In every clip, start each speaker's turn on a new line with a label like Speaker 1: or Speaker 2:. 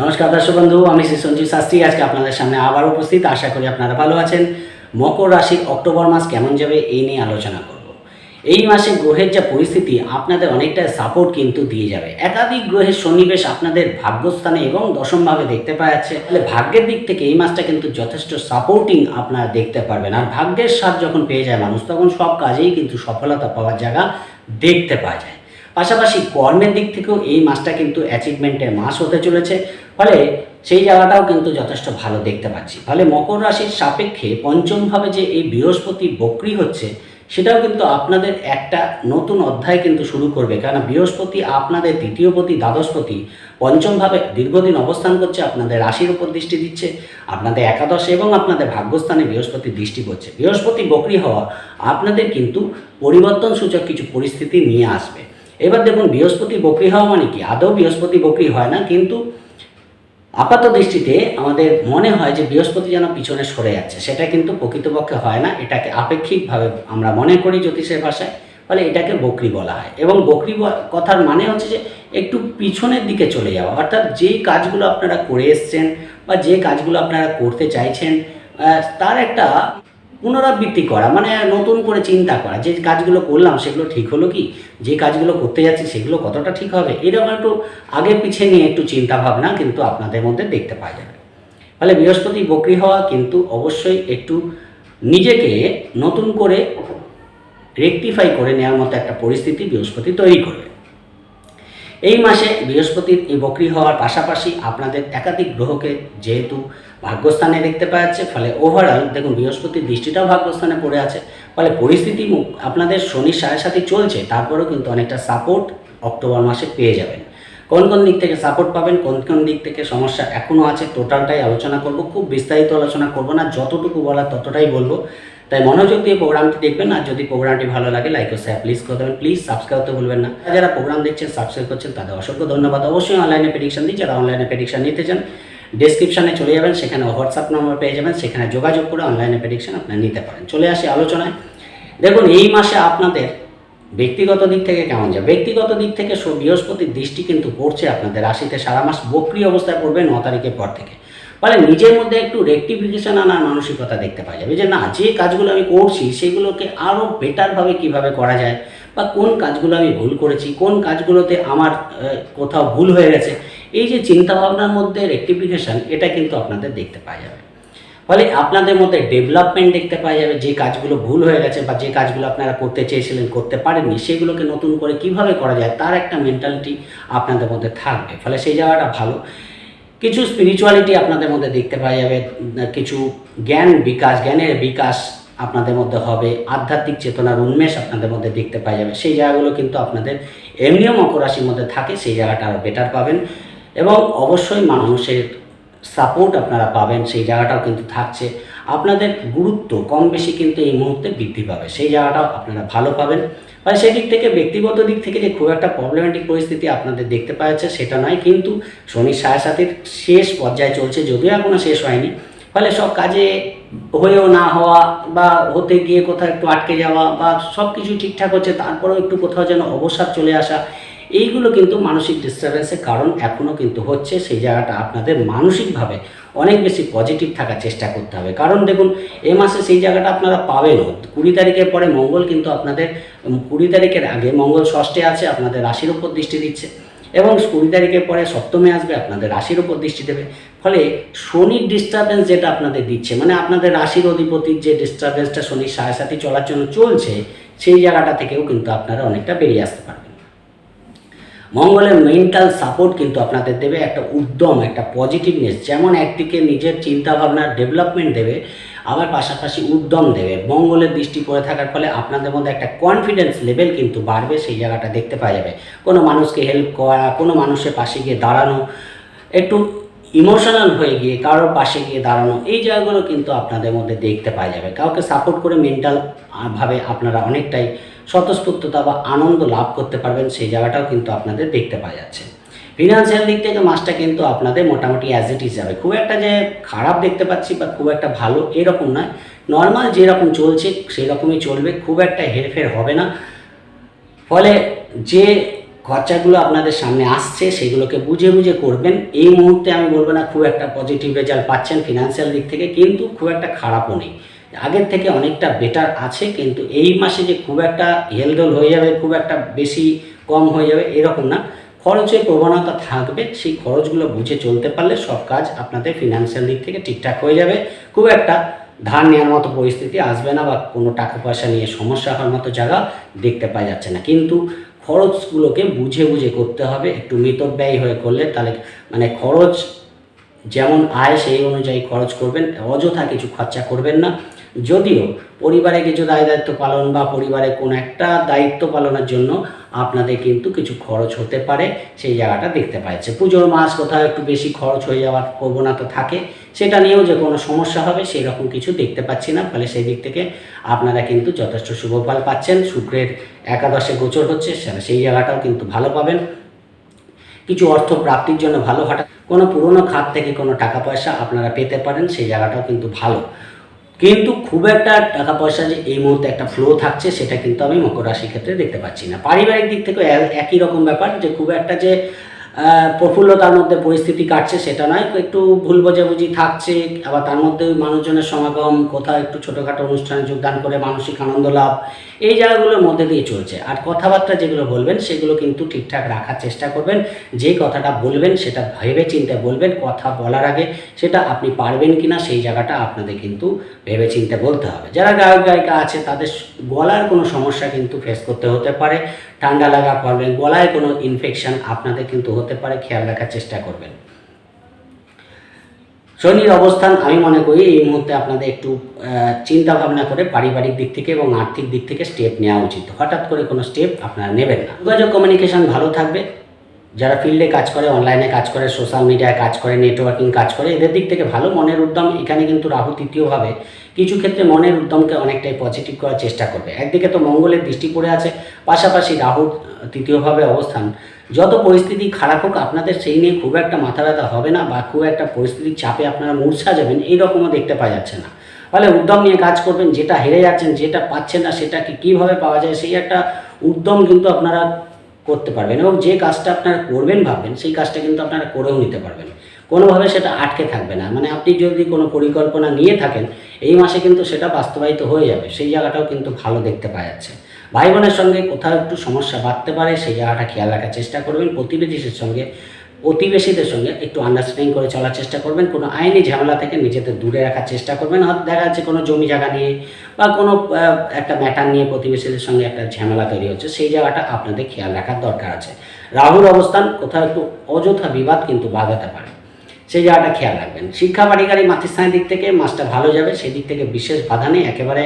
Speaker 1: নমস্কার দর্শক বন্ধু, আমি শ্রী সঞ্জীব শাস্ত্রী। আজকে আপনাদের সামনে আবার উপস্থিত। আশা করি আপনারা ভালো আছেন। মকর রাশির অক্টোবর মাস কেমন যাবে এই নিয়ে আলোচনা করব। এই মাসে গ্রহের যা পরিস্থিতি, আপনাদের অনেকটা সাপোর্ট কিন্তু দিয়ে যাবে। একাধিক গ্রহের সন্নিবেশ আপনাদের ভাগ্যস্থানে এবং দশমভাবে দেখতে পাওয়া যাচ্ছে। তাহলে ভাগ্যের দিক থেকে এই মাসটা কিন্তু যথেষ্ট সাপোর্টিং আপনারা দেখতে পারবেন। আর ভাগ্যের সাথ যখন পেয়ে যায় মানুষ, তখন সব কাজেই কিন্তু সফলতা পাওয়ার জায়গা দেখতে পাওয়া যায়। পাশাপাশি কর্মের দিক থেকেও এই মাসটা কিন্তু অ্যাচিভমেন্টের মাস হতে চলেছে। ফলে সেই জায়গাটাও কিন্তু যথেষ্ট ভালো দেখতে পাচ্ছি। ফলে মকর রাশির সাপেক্ষে পঞ্চমভাবে যে এই বৃহস্পতি বক্রি হচ্ছে, সেটাও কিন্তু আপনাদের একটা নতুন অধ্যায় কিন্তু শুরু করবে। কারণ বৃহস্পতি আপনাদের তৃতীয়পতি দ্বাদশপতি পঞ্চমভাবে দীর্ঘদিন অবস্থান করছে, আপনাদের রাশির উপর দৃষ্টি দিচ্ছে, আপনাদের একাদশে এবং আপনাদের ভাগ্যস্থানে বৃহস্পতি দৃষ্টি করছে বৃহস্পতি বক্রি হওয়া আপনাদের কিন্তু পরিবর্তন সূচক কিছু পরিস্থিতি নিয়ে আসবে। এবার দেখুন, বৃহস্পতি বকরি হওয়া মানে কি? আদৌ বৃহস্পতি বক্রি হয় না, কিন্তু আপাত দৃষ্টিতে আমাদের মনে হয় যে বৃহস্পতি যেন পিছনে সরে যাচ্ছে। সেটা কিন্তু প্রকৃতপক্ষে হয় না। এটাকে আপেক্ষিকভাবে আমরা মনে করি জ্যোতিষের ভাষায়, ফলে এটাকে বকরি বলা হয়। এবং বকরি কথার মানে হচ্ছে যে একটু পিছনের দিকে চলে যাওয়া। অর্থাৎ যে কাজগুলো আপনারা করে এসছেন বা যে কাজগুলো আপনারা করতে চাইছেন তার একটা পুনরাবৃত্তি করা মানে নতুন করে চিন্তা করা, যে কাজগুলো করলাম সেগুলো ঠিক হলো কি? যে কাজগুলো করতে যাচ্ছি সেগুলো কতটা ঠিক হবে? এরকম একটু আগে পিছে নিয়ে একটু চিন্তা ভাবনা কিন্তু আপনাদের মধ্যে দেখতে পাওয়া যাবে। ফলে বৃহস্পতি বকরি হওয়া কিন্তু অবশ্যই একটু নিজেকে নতুন করে রেকটিফাই করে নেওয়ার মতো একটা পরিস্থিতি বৃহস্পতি তৈরি করবে। এই মাসে বৃহস্পতির এই বক্রি হওয়ার পাশাপাশি আপনাদের একাধিক গ্রহকে যেহেতু ভাগ্যস্থানে দেখতে পাওয়া যাচ্ছে ফলে ওভারঅল দেখুন বৃহস্পতির দৃষ্টিটাও ভাগ্যস্থানে পড়ে আছে, ফলে পরিস্থিতি আপনাদের শনির সাথে সাথে চলছে, তারপরেও কিন্তু অনেকটা সাপোর্ট অক্টোবর মাসে পেয়ে যাবেন। কোন কোন দিক থেকে সাপোর্ট পাবেন, কোন কোন দিক থেকে সমস্যা এখনও আছে টোটালটাই আলোচনা করব, খুব বিস্তারিত আলোচনা করব না, যতটুকু বলার ততটাই বলব। তাই মনোযোগ দিয়ে প্রোগ্রামটি দেখবেন, আর যদি প্রোগ্রামটি ভালো লাগে লাইক ও শেয়ার প্লিজ করে দেবেন প্লিজ সাবস্ক্রাইব করতে ভুলবেন না। যারা প্রোগ্রাম দেখছেন সাবস্ক্রাইব করছেন, তাদের অসংখ্য ধন্যবাদ। অবশ্যই অনলাইনে প্রেডিকশন দিই যারা অনলাইনে প্রেডিকশন নিতে চান ডেসক্রিপশনে চলে যাবেন, সেখানে হোয়াটসঅ্যাপ নম্বর পেয়ে যাবেন, সেখানে যোগাযোগ করে অনলাইনে প্রেডিকশন আপনারা নিতে পারেন। চলে আসি আলোচনায়। দেখুন, এই মাসে আপনাদের ব্যক্তিগত দিক থেকে কেমন যায়? ব্যক্তিগত দিক থেকে বৃহস্পতির দৃষ্টি কিন্তু পড়ছে আপনাদের রাশিতে সারা মাস বক্রি অবস্থায় পড়বে ন তারিখের পর থেকে। ফলে নিজের মধ্যে একটু রেকটিফিকেশন আনার মানসিকতা দেখতে পাওয়া যাবে যে, না, যে কাজগুলো আমি করছি সেগুলোকে আরও বেটারভাবে কীভাবে করা যায় বা কোন কাজগুলো আমি ভুল করেছি, কোন কাজগুলোতে আমার কোথাও ভুল হয়ে গেছে, এই যে চিন্তাভাবনার মধ্যে রেকটিফিকেশন এটা কিন্তু আপনাদের দেখতে পাওয়া যাবে। ফলে আপনাদের মধ্যে ডেভেলপমেন্ট দেখতে পাওয়া যাবে, যে কাজগুলো ভুল হয়ে গেছে বা যে কাজগুলো আপনারা করতে চেয়েছিলেন, করতে পারেননি, সেগুলোকে নতুন করে কীভাবে করা যায়, তার একটা মেন্টালিটি আপনাদের মধ্যে থাকবে। ফলে সেই জায়গাটা ভালো। কিছু স্পিরিচুয়ালিটি আপনাদের মধ্যে দেখতে পাওয়া যাবে, কিছু জ্ঞান বিকাশ, জ্ঞানের বিকাশ আপনাদের মধ্যে হবে, আধ্যাত্মিক চেতনার উন্মেষ আপনাদের মধ্যে দেখতে পাওয়া যাবে। সেই জায়গাগুলো কিন্তু আপনাদের এমনিও মকর রাশির মধ্যে থাকে, সেই জায়গাটা আরও বেটার পাবেন। এবং অবশ্যই মানুষের সাপোর্ট আপনারা পাবেন, সেই জায়গাটাও কিন্তু থাকছে। আপনাদের গুরুত্ব কম বেশি কিন্তু এই মুহূর্তে বৃদ্ধি পাবে। সেই জায়গাটাও আপনারা ভালো পাবেন। মানে সেই দিক থেকে, ব্যক্তিগত দিক থেকে যে খুব একটা প্রবলেমেটিক পরিস্থিতি আপনাদের দেখতে পাওয়া যাচ্ছে সেটা নয়। কিন্তু শনি সাড়ে সাথের শেষ পর্যায়ে চলছে, যদিও এখনও শেষ হয়নি। ফলে সব কাজে হয়েও না হওয়া বা হতে গিয়ে কোথাও একটু আটকে যাওয়া বা সব কিছু ঠিকঠাক হচ্ছে, তারপরেও একটু কোথাও যেন অবসাদ চলে আসা এইগুলো কিন্তু মানসিক ডিস্টারবেন্সের কারণ এখনও কিন্তু হচ্ছে, সেই জায়গাটা আপনাদের মানসিকভাবে অনেক বেশি পজিটিভ থাকার চেষ্টা করতে হবে। কারণ দেখুন, এ মাসে সেই জায়গাটা আপনারা পাবেনও। কুড়ি তারিখের পরে মঙ্গল কিন্তু আপনাদের, কুড়ি তারিখের আগে মঙ্গল ষষ্ঠে আছে, আপনাদের রাশির উপর দৃষ্টি দিচ্ছে। এবং কুড়ি তারিখের পরে সপ্তমে আসবে, আপনাদের রাশির উপর দৃষ্টি দেবে। ফলে শনির ডিস্টারবেন্স যেটা আপনাদের দিচ্ছে মানে আপনাদের রাশির অধিপতির যে ডিস্টারবেন্সটা শনির সাড়ে সাথে চলার জন্য চলছে, সেই জায়গাটা থেকেও কিন্তু আপনারা অনেকটা বেরিয়ে আসতে পারবেন। মঙ্গলের মেন্টাল সাপোর্ট কিন্তু আপনাদের দেবে, একটা উদ্যম, একটা পজিটিভনেস যেমন একদিকে নিজের চিন্তাভাবনার ডেভেলপমেন্ট দেবে, আবার পাশাপাশি উদ্যম দেবে। মঙ্গলের দৃষ্টি পড়ে থাকার ফলে আপনাদের মধ্যে একটা কনফিডেন্স লেভেল কিন্তু বাড়বে, সেই জায়গাটা দেখতে পাওয়া যাবে। কোনো মানুষকে হেল্প করা, কোনো মানুষের পাশে গিয়ে দাঁড়ানো, একটু ইমোশনাল হয়ে গিয়ে কারোর পাশে গিয়ে দাঁড়ানো, এই জায়গাগুলো কিন্তু আপনাদের মধ্যে দেখতে পাওয়া যাবে। কাউকে সাপোর্ট করে মেন্টাল ভাবে আপনারা অনেকটাই স্বতঃস্ফূর্ততা বা আনন্দ লাভ করতে পারবেন, সেই জায়গাটাও কিন্তু আপনাদের দেখতে পাওয়া যাচ্ছে। ফিনান্সিয়াল দিক থেকে মাসটা কিন্তু আপনাদের মোটামুটি অ্যাজ ইট ইজ যাবে। খুব একটা যে খারাপ দেখতে পাচ্ছি বা খুব একটা ভালো এরকম নয়। নর্মাল যেরকম চলছে সেই রকমই চলবে, খুব একটা হেরফের হবে না। ফলে যে খরচাগুলো আপনাদের সামনে আসছে, সেগুলোকে বুঝে বুঝে করবেন। এই মুহূর্তে আমি বলব না খুব একটা পজিটিভ রেজাল্ট পাচ্ছেন ফিনান্সিয়াল দিক থেকে, কিন্তু খুব একটা খারাপও নেই। আগের থেকে অনেকটা বেটার আছে, কিন্তু এই মাসে যে খুব একটা হেলদোল হয়ে যাবে, খুব একটা বেশি কম হয়ে যাবে, এরকম না। খরচের প্রবণতা থাকবে, সেই খরচগুলো বুঝে চলতে পারলে সব কাজ আপনাদের ফিনান্সিয়াল দিক থেকে ঠিকঠাক হয়ে যাবে। খুব একটা ধার নেওয়ার মতো পরিস্থিতি আসবে না বা কোনো টাকা পয়সা নিয়ে সমস্যা হওয়ার মতো জায়গা দেখতে পাওয়া যাচ্ছে না। কিন্তু খরচগুলোকে বুঝে বুঝে করতে হবে, একটু মিতব্যয়ী হয়ে করলে তাহলে মানে খরচ যেমন আয় সেই অনুযায়ী খরচ করবেন, অযথা কিছু খরচা করবেন না। যদিও পরিবারে কিছু দায় দায়িত্ব পালন বা পরিবারে কোনো একটা দায়িত্ব পালনের জন্য আপনাদের কিন্তু কিছু খরচ হতে পারে, সেই জায়গাটা দেখতে পাচ্ছে পুজোর মাস কোথাও একটু বেশি খরচ হয়ে যাওয়ার প্রবণতা থাকে, সেটা নিয়েও যে কোনো সমস্যা হবে সেই রকম কিছু দেখতে পাচ্ছি না। ফলে সেই দিক থেকে আপনারা কিন্তু যথেষ্ট শুভ ফল পাচ্ছেন। শুক্রের একাদশে গোচর হচ্ছে সেই জায়গাটাও কিন্তু ভালো পাবেন। কিছু অর্থ প্রাপ্তির জন্য ভালো হঠাৎ কোনো পুরনো খাত থেকে কোনো টাকা পয়সা আপনারা পেতে পারেন, সেই জায়গাটাও কিন্তু ভালো। কিন্তু খুব একটা টাকা পয়সা যে এই মুহূর্তে একটা ফ্লো থাকছে, সেটা কিন্তু আমি মকর রাশির ক্ষেত্রে দেখতে পাচ্ছি না। পারিবারিক দিক থেকে একই রকম ব্যাপার যে খুব একটা যে প্রফুল্লতার মধ্যে পরিস্থিতি কাটছে সেটা নয়, একটু ভুল বোঝাবুঝি থাকছে, আবার তার মধ্যে মানুষজনের সমাগম, কোথাও একটু ছোটোখাটো অনুষ্ঠানে যোগদান করে মানসিক আনন্দ লাভ, এই জায়গাগুলোর মধ্যে দিয়ে চলছে। আর কথাবার্তা যেগুলো বলবেন, সেগুলো কিন্তু ঠিকঠাক রাখার চেষ্টা করবেন, যে কথাটা বলবেন সেটা ভেবে চিন্তে বলবেন, কথা বলার আগে সেটা আপনি পারবেন কিনা সেই জায়গাটা আপনাদের কিন্তু ভেবে চিন্তে বলতে হবে। যারা গায়ক গায়িকা আছে, তাদের গলার কোনো সমস্যা কিন্তু ফেস করতে হতে পারে। ঠান্ডা লাগা প্রবলেম গলায় কোনো ইনফেকশন আপনাদের কিন্তু হতে পারে, খেয়াল রাখার চেষ্টা করবেন। শনির অবস্থান আমি মনে করি এই মুহূর্তে আপনাদের একটু চিন্তা ভাবনা করে পারিবারিক দিক থেকে এবং আর্থিক দিক থেকে স্টেপ নেওয়া উচিত। হঠাৎ করে কোনো স্টেপ আপনারা নেবেন না। যোগাযোগ কমিউনিকেশন ভালো থাকবে। যারা ফিল্ডে কাজ করে অনলাইনে কাজ করে সোশ্যাল মিডিয়ায় কাজ করে নেটওয়ার্কিং কাজ করে, এদের দিক থেকে ভালো মনের উদ্যম এখানে কিন্তু রাহু তৃতীয়ভাবে কিছু ক্ষেত্রে মনের উদ্যমকে অনেকটাই পজিটিভ করার চেষ্টা করবে। একদিকে তো মঙ্গলের দৃষ্টি পড়ে আছে, পাশাপাশি রাহুর তৃতীয়ভাবে অবস্থান। যত পরিস্থিতি খারাপ হোক, আপনাদের সেই নিয়ে খুব একটা মাথা ব্যথা হবে না বা খুব একটা পরিস্থিতির চাপে আপনারা মূর্ছা যাবেন এইরকমও দেখতে পাওয়া যাচ্ছে না। ফলে উদ্যম নিয়ে কাজ করবেন, যেটা হেরে যাচ্ছেন, যেটা পাচ্ছেন না, সেটাকে কীভাবে পাওয়া যায়, সেই একটা উদ্যম কিন্তু আপনারা করতে পারবেন এবং যে কাজটা আপনারা করবেন ভাববেন, সেই কাজটা কিন্তু আপনারা করেও নিতে পারবেন। কোনোভাবে সেটা আটকে থাকবে না। মানে আপনি যদি কোনো পরিকল্পনা নিয়ে থাকেন, এই মাসে কিন্তু সেটা বাস্তবায়িত হয়ে যাবে। সেই জায়গাটাও কিন্তু ভালো দেখতে পাওয়া যাচ্ছে। ভাই বোনের সঙ্গে কোথাও একটু সমস্যা বাড়তে পারে, সেই জায়গাটা খেয়াল রাখার চেষ্টা করবেন। প্রতিবেশীদের সঙ্গে প্রতিবেশীদের সঙ্গে একটু আন্ডারস্ট্যান্ডিং করে চলার চেষ্টা করবেন। কোনো আইনি ঝামেলা থেকে নিজেদের দূরে রাখার চেষ্টা করবেন। হয়তো দেখা যাচ্ছে কোনো জমি জায়গা নিয়ে বা কোনো একটা ম্যাটার নিয়ে প্রতিবেশীদের সঙ্গে একটা ঝামেলা তৈরি হচ্ছে, সেই জায়গাটা আপনাদের খেয়াল রাখার দরকার আছে। রাহুর অবস্থান কোথাও একটু অযথা বিবাদ কিন্তু বাধাতে পারে। সেই জায়গাটা খেয়াল রাখবেন। শিক্ষা বাড়িগাড়ি মাতৃস্থানের দিক থেকে মাসটা ভালো যাবে, সেই দিক থেকে বিশেষ বাধা নেই। একেবারে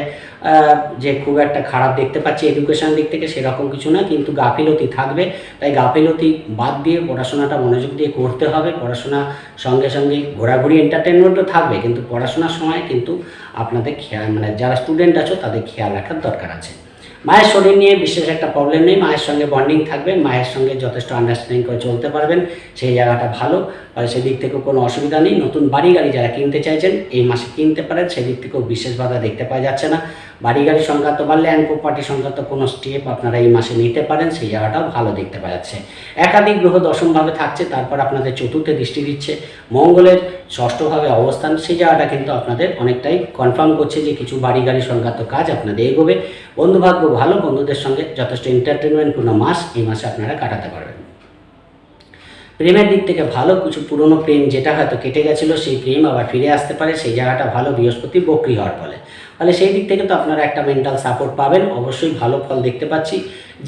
Speaker 1: যে খুব একটা খারাপ দেখতে পাচ্ছি এডুকেশন দিক থেকে সেরকম কিছু না, কিন্তু গাফিলতি থাকবে। তাই গাফিলতি বাদ দিয়ে পড়াশোনাটা মনোযোগ দিয়ে করতে হবে। পড়াশোনা সঙ্গে সঙ্গে ঘোরাঘুরি এন্টারটেনমেন্টও থাকবে, কিন্তু পড়াশোনার সময় কিন্তু আপনাদের খেয়াল মানে যারা স্টুডেন্ট আছো তাদের খেয়াল রাখার দরকার আছে। মায়ের শরীর নিয়ে বিশেষ একটা প্রবলেম নেই, মায়ের সঙ্গে বন্ডিং থাকবেন মায়ের সঙ্গে যথেষ্ট আন্ডারস্ট্যান্ডিং করে চলতে পারবেন, সেই জায়গাটা ভালো। আর সেদিক থেকেও কোনো অসুবিধা নেই, নতুন বাড়ি গাড়ি যারা কিনতে চাইছেন, এই মাসে কিনতে পারেন, সেদিক থেকেও বিশেষ বাধা দেখতে পাওয়া যাচ্ছে না। বাড়ি গাড়ি সংক্রান্ত বা ল্যান্ড প্রপার্টি সংক্রান্ত কোনো স্টেপ আপনারা এই মাসে নিতে পারেন, সেই জায়গাটাও ভালো দেখতে পাওয়া যাচ্ছে। একাধিক গ্রহ দশমভাবে থাকছে, তারপর আপনাদের চতুর্থে দৃষ্টি দিচ্ছে। মঙ্গলের ষষ্ঠভাবে অবস্থান, সেই জায়গাটা কিন্তু আপনাদের অনেকটাই কনফার্ম করছে যে কিছু বাড়ি গাড়ি সংক্রান্ত কাজ আপনাদের এগোবে। বন্ধুভাগ্য ভালো, বন্ধুদের সঙ্গে যথেষ্ট এন্টারটেনমেন্টপূর্ণ মাস এই মাসে আপনারা কাটাতে পারবেন। প্রেমের দিক থেকে ভালো, কিছু পুরনো প্রেম যেটা হয়তো কেটে গেছিল, সেই প্রেম আবার ফিরে আসতে পারে, সেই জায়গাটা ভালো, বৃহস্পতি বক্রি হওয়ার ফলে। ফলে সেই দিক থেকে তো আপনারা একটা মেন্টাল সাপোর্ট পাবেন। অবশ্যই ভালো ফল দেখতে পাচ্ছি।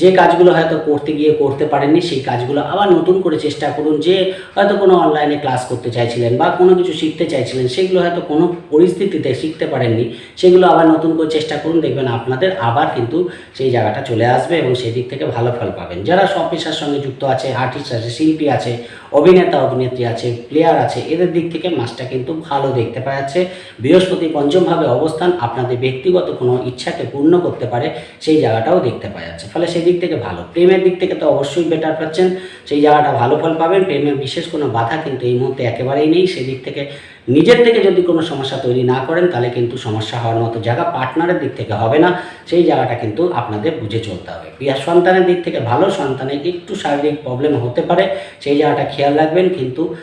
Speaker 1: যে কাজগুলো হয়তো করতে গিয়ে করতে পারেননি, সেই কাজগুলো আবার নতুন করে চেষ্টা করুন। যে হয়তো কোনো অনলাইনে ক্লাস করতে চাইছিলেন বা কোনো কিছু শিখতে চাইছিলেন, সেগুলো হয়তো কোনো পরিস্থিতিতে শিখতে পারেননি, সেগুলো আবার নতুন করে চেষ্টা করুন। দেখবেন আপনাদের আবার কিন্তু সেই জায়গাটা চলে আসবে এবং সেই দিক থেকে ভালো ফল পাবেন। যারা সব পেশার সঙ্গে যুক্ত আছে আর্টিস্ট আছে, শিল্পী আছে অভিনেতা, অভিনেত্রী আছে প্লেয়ার আছে, এদের দিক থেকে মাসটা কিন্তু ভালো দেখতে পাওয়া যাচ্ছে। বৃহস্পতি পঞ্চমভাবে অবস্থান আপনাদের ব্যক্তিগত কোনো ইচ্ছাকে পূর্ণ করতে পারে, সেই জায়গাটাও দেখতে পাওয়া যাচ্ছে। ফলে সেই দিক থেকে ভালো। প্রেমের দিক থেকে তো অবশ্যই বেটার পাচ্ছেন। সেই জায়গাটা ভালো ফল পাবেন। প্রেমের বিশেষ কোনো বাধা কিন্তু এই মুহূর্তে একেবারেই নেই। সেদিক থেকে নিজের থেকে যদি কোনো সমস্যা তৈরি না করেন, তাহলে কিন্তু সমস্যা হওয়ার মতো জায়গা পার্টনারের দিক থেকে হবে না। সেই জায়গাটা কিন্তু আপনাদের বুঝে চলতে হবে। বিয়ার সন্তানের দিক থেকে ভালো সন্তানের একটু শারীরিক প্রবলেম হতে পারে, সেই জায়গাটা খেয়াল রাখবেন। কিন্তু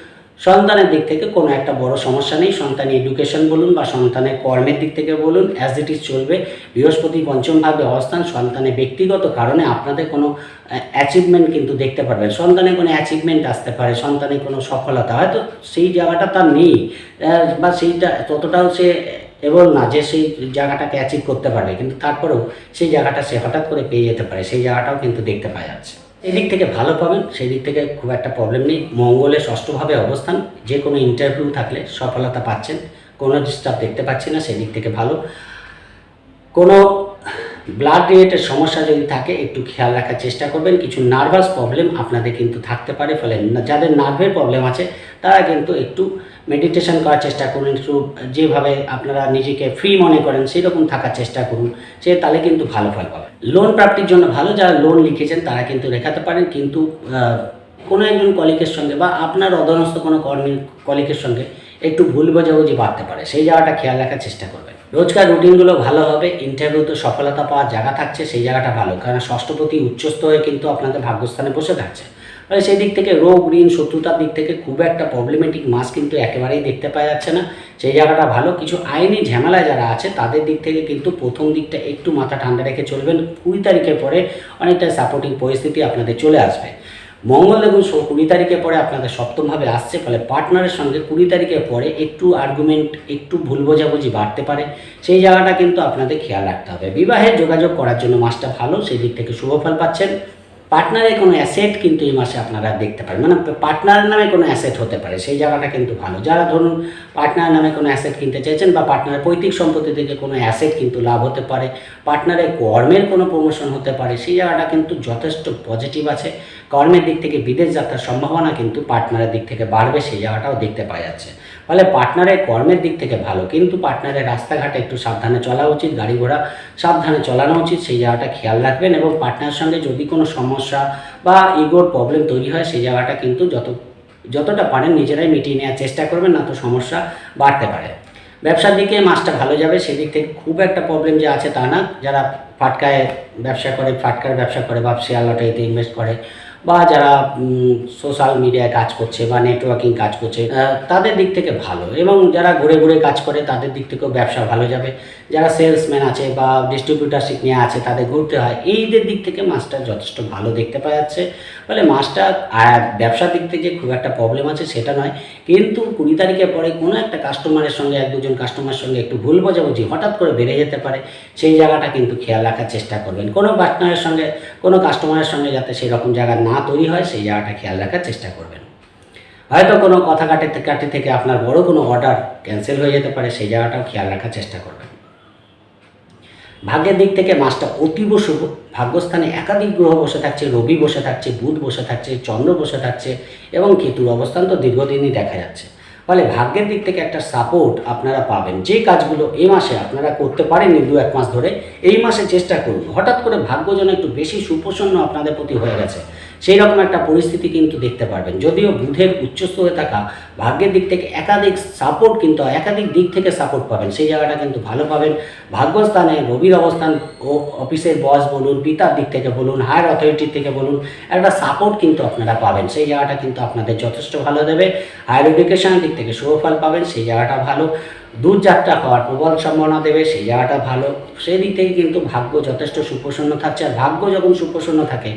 Speaker 1: সন্তানের দিক থেকে কোনো একটা বড় সমস্যা নেই। সন্তান এডুকেশন বলুন বা সন্তানের কর্মের দিক থেকে বলুন অ্যাজ ইট ইজ চলবে, বৃহস্পতি পঞ্চম ভাবে অবস্থান, সন্তানের ব্যক্তিগত কারণে আপনাদের কোনো অ্যাচিভমেন্ট কিন্তু দেখতে পারবেন। সন্তানের কোনো অ্যাচিভমেন্ট আসতে পারে, সন্তানের কোনো সফলতা। হয়তো সেই জায়গাটা তার নেই বা সেইটা ততটাও সে এবং না যে সেই জায়গাটাকে অ্যাচিভ করতে পারবে। কিন্তু তারপরেও সেই জায়গাটা সে হঠাৎ করে পেয়ে যেতে পারে, সেই জায়গাটাও কিন্তু দেখতে পাওয়া যাচ্ছে। এই দিক থেকে ভালো পাবেন, সেই দিক থেকে খুব একটা প্রবলেম নেই। মঙ্গলে ষষ্ঠভাবে অবস্থান, যে কোনো ইন্টারভিউ থাকলে সফলতা পাচ্ছেন, কোনো ডিস্টার্ব দেখতে পাচ্ছি না, সেই দিক থেকে ভালো। কোনো ব্লাড রিলেটেড সমস্যা যদি থাকে, একটু খেয়াল রাখার চেষ্টা করবেন। কিছু নার্ভাস প্রবলেম আপনাদের কিন্তু থাকতে পারে, ফলে যাদের নার্ভের প্রবলেম আছে, তারা কিন্তু একটু মেডিটেশন করার চেষ্টা করুন, একটু যেভাবে আপনারা নিজেকে ফ্রি মনে করেন, সেরকম থাকার চেষ্টা করুন, সে তাহলে কিন্তু ভালো ফল পাবেন। লোন প্রাপ্তির জন্য ভালো যারা লোন লিখেছেন, তারা কিন্তু রেখাতে পারেন, কিন্তু কোনো একজন কলিকের সঙ্গে বা আপনার অধনস্থ কোনো কর্মী কলিকের সঙ্গে একটু ভুল বোঝাবুঝি বাড়তে পারে। সেই জায়গাটা খেয়াল রাখার চেষ্টা করবেন। রোজকার রুটিনগুলো ভালো হবে ইন্টারভিউতে সফলতা পাওয়ার জায়গা থাকছে, সেই জায়গাটা ভালো। কারণ ষষ্ঠপতি উচ্চস্থ হয়ে কিন্তু আপনাদের ভাগ্যস্থানে বসে থাকছে। ফলে সেই দিক থেকে রোগ, ঋণ, শত্রুতার দিক থেকে খুব একটা প্রবলেমেটিক মাস কিন্তু একেবারেই দেখতে পাওয়া যাচ্ছে না। সেই জায়গাটা ভালো, কিছু আইনি ঝামেলায় যারা আছে, তাদের দিক থেকে কিন্তু প্রথম দিকটা একটু মাথা ঠান্ডা রেখে চলবেন। কুড়ি তারিখের পরে অনেকটা সাপোর্টিং পরিস্থিতি আপনাদের চলে আসবে। মঙ্গল এবং কুড়ি তারিখের পরে আপনাদের সপ্তমভাবে আসছে, ফলে পার্টনারের সঙ্গে কুড়ি তারিখের পরে একটু আর্গুমেন্ট একটু ভুল বোঝাবুঝি বাড়তে পারে। সেই জায়গাটা কিন্তু আপনাদের খেয়াল রাখতে হবে। বিবাহের যোগাযোগ করার জন্য মাসটা ভালো, সেই দিক থেকে শুভ ফল পাচ্ছেন। পার্টনারের কোনো অ্যাসেট কিন্তু এই মাসে আপনারা দেখতে পারেন। মানে পার্টনারের নামে কোনো অ্যাসেট হতে পারে, সেই জায়গাটা কিন্তু ভালো। যারা ধরুন পার্টনারের নামে কোনো অ্যাসেট কিনতে চাইছেন বা পার্টনারের পৈতৃক সম্পত্তি থেকে কোনো অ্যাসেট কিন্তু লাভ হতে পারে, পার্টনারের কর্মের কোনো প্রমোশন হতে পারে, সেই জায়গাটা কিন্তু যথেষ্ট পজিটিভ আছে। কর্মের দিক থেকে বিদেশ যাত্রার সম্ভাবনা কিন্তু পার্টনারের দিক থেকে বাড়বে, সেই জায়গাটাও দেখতে পাওয়া যাচ্ছে। ফলে পার্টনারের কর্মের দিক থেকে ভালো। কিন্তু পার্টনারের রাস্তাঘাটে একটু সাবধানে চলা উচিত, গাড়ি ঘোড়া সাবধানে চালানো উচিত, সেই জায়গাটা খেয়াল রাখবেন এবং পার্টনারের সঙ্গে যদি কোনো সমস্যা বা ইগোর প্রবলেম তৈরি হয়, সেই জায়গাটা কিন্তু যত, যতটা পারেন নিজেরাই মিটিয়ে নেওয়ার চেষ্টা করবেন, না তো সমস্যা বাড়তে পারে। ব্যবসার দিকে মাসটা ভালো যাবে, সেদিক থেকে খুব একটা প্রবলেম যে আছে তা না। যারা ফাটকায় ব্যবসা করে, ফাটকার ব্যবসা করে বা শেয়ার লটারিতে ইনভেস্ট করে বা যারা সোশ্যাল মিডিয়ায় কাজ করছে বা নেটওয়ার্কিং কাজ করছে তাদের দিক থেকে ভালো। এবং যারা ঘুরে ঘুরে কাজ করে, তাদের দিক থেকেও ব্যবসা ভালো যাবে। যারা সেলসম্যান আছে বা ডিস্ট্রিবিউটারশিপ নিয়ে আছে, তাদের ঘুরতে হয়। এইদের দিক থেকে মাছটা যথেষ্ট ভালো দেখতে পাওয়া যাচ্ছে। ফলে মাছটা ব্যবসার দিক থেকে খুব একটা প্রবলেম আছে, সেটা নয়। কিন্তু কুড়ি তারিখের পরে কোনো একটা কাস্টমারের সঙ্গে, এক দুজন কাস্টমারের সঙ্গে একটু ভুল বোঝাবুঝি হঠাৎ করে বেড়ে যেতে পারে, সেই জায়গাটা কিন্তু খেয়াল রাখার চেষ্টা করবেন। কোনো পার্টনারের সঙ্গে, কোনো কাস্টমারের সঙ্গে যাতে সেই রকম জায়গা না তৈরি হয়, সেই জায়গাটা খেয়াল রাখার চেষ্টা করবেন। হয়তো কোনো কথা কাটে কাটি থেকে আপনার বড় কোনো অর্ডার ক্যান্সেল হয়ে যেতে পারে, সেই জায়গাটাও খেয়াল রাখার চেষ্টা করবেন। ভাগ্যের দিক থেকে মাসটা অতীব শুভ। ভাগ্যস্থানে একাধিক গ্রহ বসে থাকছে, রবি বসে থাকছে, বুধ বসে থাকছে, চন্দ্র বসে থাকছে এবং কেতুর অবস্থান তো দীর্ঘদিনই দেখা যাচ্ছে। ফলে ভাগ্যের দিক থেকে একটা সাপোর্ট আপনারা পাবেন। যে কাজগুলো এই মাসে আপনারা করতে পারেননি দু এক মাস ধরে, এই মাসে চেষ্টা করুন। হঠাৎ করে ভাগ্য যেন একটু বেশি সুপ্রসন্ন আপনাদের প্রতি হয়ে গেছে। সেই রকম একটা পরিস্থিতি কিন্তু দেখতে পারবেন। যদিও বুধের উচ্চস্থ হয়ে থাকা ভাগ্যের দিক থেকে একাধিক সাপোর্ট কিন্তু, একাধিক দিক থেকে সাপোর্ট পাবেন। সেই জায়গাটা কিন্তু ভালো পাবেন। ভাগ্যস্থানে রবির অবস্থান, ও অফিসের বস বলুন, পিতার দিক থেকে বলুন হায়ার অথরিটির থেকে বলুন, একটা সাপোর্ট কিন্তু আপনারা পাবেন। সেই জায়গাটা কিন্তু আপনাদের যথেষ্ট ভালো দেবে। হায়ার এডুকেশনের দিক থেকে শুভফল পাবেন। সেই জায়গাটা ভালো। দূরযাত্রা হওয়ার প্রবল সম্ভাবনা দেবে, সেই জায়গাটা ভালো। সেই দিক থেকে কিন্তু ভাগ্য যথেষ্ট সুপ্রসন্ন থাকছে, আর ভাগ্য যখন সুপ্রসন্ন থাকে,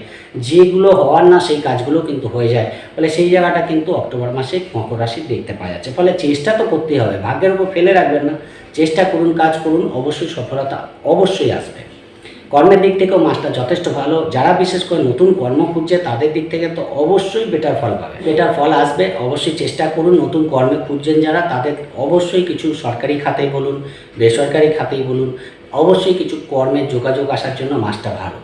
Speaker 1: যেগুলো হওয়ার না, সেই কাজগুলো কিন্তু হয়ে যায়। ফলে সেই জায়গাটা কিন্তু অক্টোবর মাসে মকর রাশির দেখতে পাওয়া যাচ্ছে। ফলে চেষ্টা তো করতেই হবে, ভাগ্যের উপর ফেলে রাখবেন না। চেষ্টা করুন, কাজ করুন, অবশ্যই সফলতা অবশ্যই আসবে। কর্মের দিক থেকেও মাসটা যথেষ্ট ভালো। যারা বিশেষ করে নতুন কর্ম খুঁজছে, তাদের দিক থেকে তো অবশ্যই বেটার ফল পাবে। বেটার ফল আসবে, অবশ্যই চেষ্টা করুন নতুন কর্মে খুঁজছেন যারা, তাদের অবশ্যই কিছু সরকারি খাতেই বলুন, বেসরকারি খাতেই বলুন, অবশ্যই কিছু কর্মের যোগাযোগ আসার জন্য মাসটা ভালো।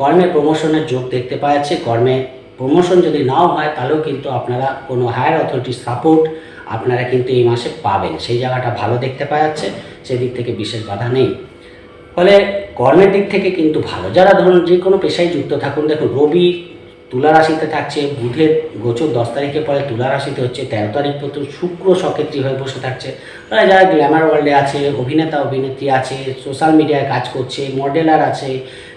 Speaker 1: কর্মে প্রমোশনের যোগ দেখতে পাওয়া যাচ্ছে কর্মে প্রমোশন যদি নাও হয়, তাহলেও কিন্তু আপনারা কোনো হায়ার অথরিটির সাপোর্ট আপনারা কিন্তু এই মাসে পাবেন। সেই জায়গাটা ভালো দেখতে পাওয়া যাচ্ছে, সেদিক থেকে বিশেষ বাধা নেই। ফলে কর্মের দিক থেকে কিন্তু ভালো। যারা ধরুন যে কোনো পেশায় যুক্ত থাকুন, দেখুন রবি তুলা রাশিতে থাকছে, বুধের গোচর দশ তারিখে পরে তুলা রাশিতে হচ্ছে, তেরো তারিখ পর্যন্ত শুক্র সক্ষেত্রী হয়ে বসে থাকছে। যারা গ্ল্যামার ওয়ার্ল্ডে আছে, অভিনেতা, অভিনেত্রী আছে সোশ্যাল মিডিয়ায় কাজ করছে মডেলার আছে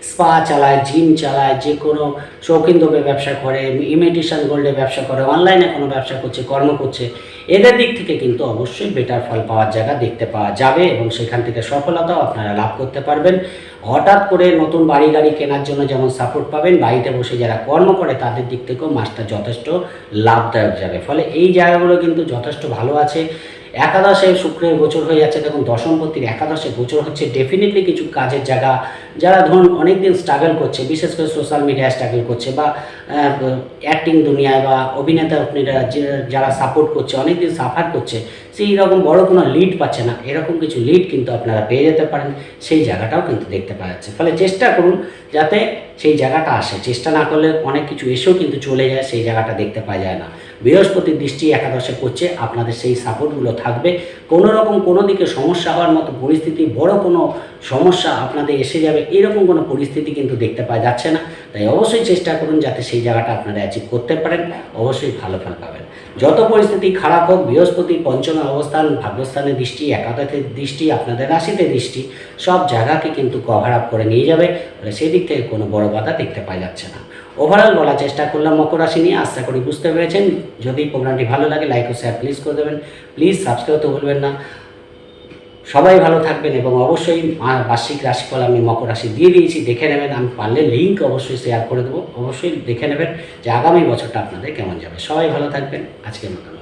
Speaker 1: স্পা চালায়, জিম চালায়, যে কোনো শৌখিন দ্রব্যে ব্যবসা করে ইমিটেশন গোল্ডে ব্যবসা করে অনলাইনে কোনো ব্যবসা করছে, কর্ম করছে, এদের দিক থেকে কিন্তু অবশ্যই বেটার ফল পাওয়ার জায়গা দেখতে পাওয়া যাবে এবং সেখান থেকে সফলতাও আপনারা লাভ করতে পারবেন। হঠাৎ করে নতুন বাড়ি গাড়ি কেনার জন্য যেমন সাপোর্ট পাবেন, বাড়িতে বসে যারা কর্ম করে তাদের দিক থেকেও মাসটা যথেষ্ট লাভদায়ক যাবে। ফলে এই জায়গাগুলো কিন্তু যথেষ্ট ভালো আছে। একাদশে শুক্রের গোচর হয়ে যাচ্ছে, দেখুন দশমপতির একাদশে গোচর হচ্ছে ডেফিনেটলি কিছু কাজের জায়গা। যারা ধরুন অনেকদিন স্ট্রাগল করছে, বিশেষ করে সোশ্যাল মিডিয়ায় স্ট্রাগল করছে বা অ্যাক্টিং দুনিয়ায় বা অভিনেতা অভিনেতা যারা সাপোর্ট করছে, অনেকদিন সাফার করছে, সেই রকম বড় কোনো লিড পাচ্ছে না। এরকম কিছু লিড কিন্তু আপনারা পেয়ে যেতে পারেন। সেই জায়গাটাও কিন্তু দেখতে পাওয়া যাচ্ছে। ফলে চেষ্টা করুন যাতে সেই জায়গাটা আসে। চেষ্টা না করলে অনেক কিছু এসেও কিন্তু চলে যায়, সেই জায়গাটা দেখতে পাওয়া যায় না। বৃহস্পতির দৃষ্টি একাদশে করছে আপনাদের সেই সাপোর্টগুলো থাকবে। কোনো রকম কোনো দিকে সমস্যা হওয়ার মতো পরিস্থিতি, বড় কোনো সমস্যা আপনাদের এসে যাবে, এরকম কোনো পরিস্থিতি কিন্তু দেখতে পাওয়া যাচ্ছে না। তাই অবশ্যই চেষ্টা করুন যাতে সেই জায়গাটা আপনারা অ্যাচিভ করতে পারেন। অবশ্যই ভালো ফল পাবেন। যত পরিস্থিতি খারাপ হোক, বৃহস্পতি, পঞ্চমে অবস্থান, ভাগ্যস্থানে দৃষ্টি একাদশের দৃষ্টি, আপনাদের রাশিতে দৃষ্টি, সব জায়গাকে কিন্তু কভার আপ করে নিয়ে যাবে। তাহলে সেই দিক থেকে কোনো বড় বাধা দেখতে পাওয়া যাচ্ছে না। ওভারঅল বলার চেষ্টা করলাম মকর রাশি নিয়ে। আশা করি বুঝতে পেরেছেন। যদি প্রোগ্রামটি ভালো লাগে লাইক ও শেয়ার প্লিজ করে দেবেন। প্লিজ সাবস্ক্রাইব তো ভুলবেন না। সবাই ভালো থাকবেন এবং অবশ্যই বার্ষিক রাশিফল আমি মকর রাশি দিয়ে দিয়েছি। দেখে নেবেন, আমি পারলে লিঙ্ক অবশ্যই শেয়ার করে দেবো। অবশ্যই দেখে নেবেন যে আগামী বছরটা আপনাদের কেমন যাবে। সবাই ভালো থাকবেন। আজকের মতো